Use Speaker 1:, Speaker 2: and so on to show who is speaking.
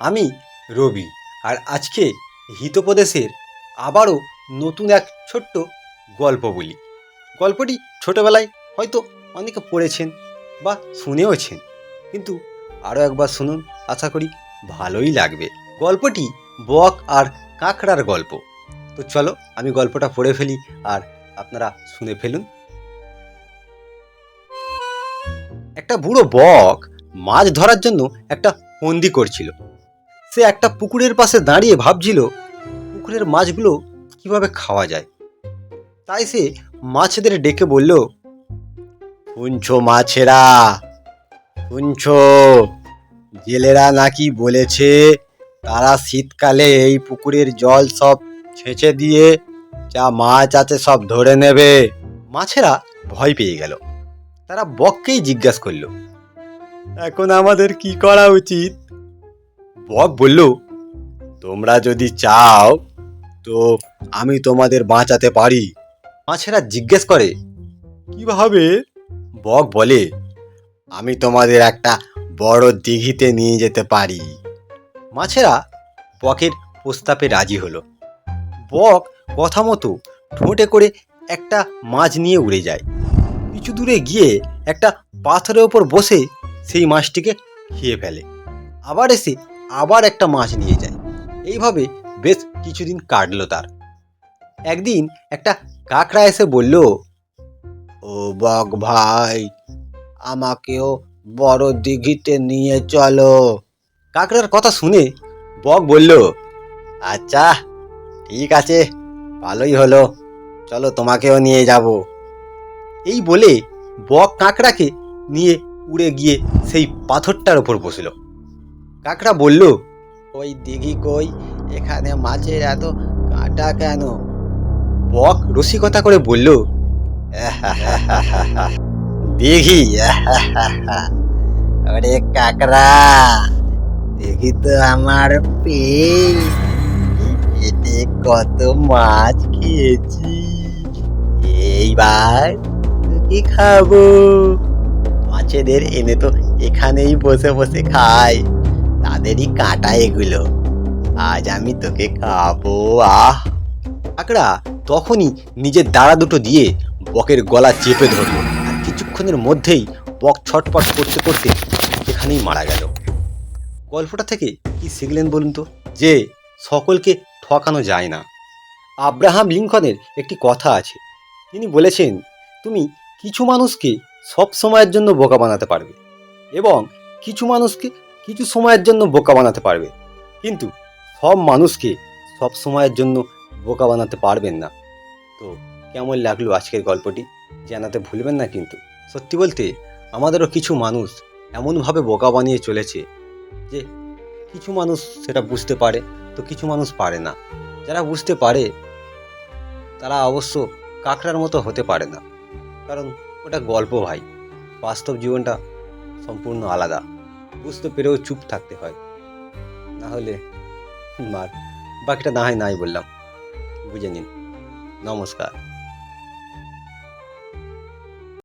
Speaker 1: আমি, রবি। আর আজকে হিতোপদেশের আবারও নতুন এক ছোট্ট গল্প বলি। গল্পটি ছোটবেলায় হয়তো অনেকে পড়েছেন বা শুনেওছেন, কিন্তু আরও একবার শুনুন, আশা করি ভালোই লাগবে। গল্পটি বক আর কাঁকড়ার গল্প। তো চলো, আমি গল্পটা পড়ে ফেলি আর আপনারা শুনে ফেলুন। একটা বুড়ো বক মাছ ধরার জন্য একটা ফন্দি করছিল। সে একটা পুকুরের পাশে দাঁড়িয়ে ভাবছিল, পুকুরের মাছগুলো কীভাবে খাওয়া যায়। তাই সে মাছেদের ডেকে বলল, শুনছো মাছেরা, শুনছো? জেলেরা নাকি বলেছে তারা শীতকালে এই পুকুরের জল সব ছেঁচে দিয়ে যা মাছ আছে সব ধরে নেবে। মাছেরা ভয় পেয়ে গেল। তারা বককেই জিজ্ঞাসা করল, এখন আমাদের কি করা উচিত? বক বলল, তোমরা যদি চাও, তো আমি তোমাদের বাঁচাতে পারি। মাছেরা জিজ্ঞেস করে কীভাবে বক বলে, আমি তোমাদের একটা বড় দিঘিতে নিয়ে যেতে পারি। মাছেরা বকের প্রস্তাবে রাজি হলো। বক কথা মতো ঠোঁটে করে একটা মাছ নিয়ে উড়ে যায়। কিছু দূরে গিয়ে একটা পাথরের ওপর বসে সেই মাছটিকে খেয়ে ফেলে। আবার এসে আবার একটা মাছ নিয়ে যায়। এইভাবে বেশ কিছুদিন কাটলো তার। একদিন একটা কাকড়া এসে বলল, ও বক ভাই, আমাকেও বড় দিঘিতে নিয়ে চলো। কাকড়ার কথা শুনে বক বলল আচ্ছা ঠিক আছে, ভালোই হলো, চলো তোমাকেও নিয়ে যাব। এই বলে বক কাঁকড়াকে নিয়ে উড়ে গিয়ে সেই পাথরটার ওপর বসল। কাকড়া বলল ওই দিঘি কই? এখানে মাছের এত কাঁটা কেন? বক রসিকতা করে বলল দিঘি আরে কাকড়া দেখি তো আমার পেট। পেটে কত মাছ খেয়েছি। এইবার কি খাব? মাছেদের এনে তো এখানেই বসে বসে খায়। তাদেরই কাঁটা এগুলো। আজ আমি তোকে খাব, আহ। কাকড়া, তখনই নিজের দাঁড়া দুটো দিয়ে বকের গলা চেপে ধরলো আর কিছুক্ষণের মধ্যেই বক ছটপট করতে করতে এখানেই মারা গেল। গল্পটা থেকে কি শিখলেন বলুন তো? যে সকলকে ঠকানো যায় না। আব্রাহাম লিঙ্কনের একটি কথা আছে। তিনি বলেছেন, তুমি কিছু মানুষকে সব সময়ের জন্য বোকা বানাতে পারবে এবং কিছু মানুষকে কিছু সময়ের জন্য বোকা বানাতে পারবে। কিন্তু সব মানুষকে সব সময়ের জন্য বোকা বানাতে পারবেন না। তো কেমন লাগল আজকের গল্পটি? জানাতে ভুলবেন না কিন্তু। সত্যি বলতে, আমাদেরও কিছু মানুষ এমনভাবে বোকা বানিয়ে চলেছে যে কিছু মানুষ সেটা বুঝতে পারে, তো কিছু মানুষ পারে না। যারা বুঝতে পারে, তারা অবশ্য কাঁকড়ার মতো হতে পারে না। কারণ ওটা গল্প ভাই। বাস্তব জীবনটা সম্পূর্ণ আলাদা। বুঝতে পেরেও চুপ থাকতে হয়। না হলে মার, বাকিটা না হয় নাই বললাম। বুঝে নিন। নমস্কার।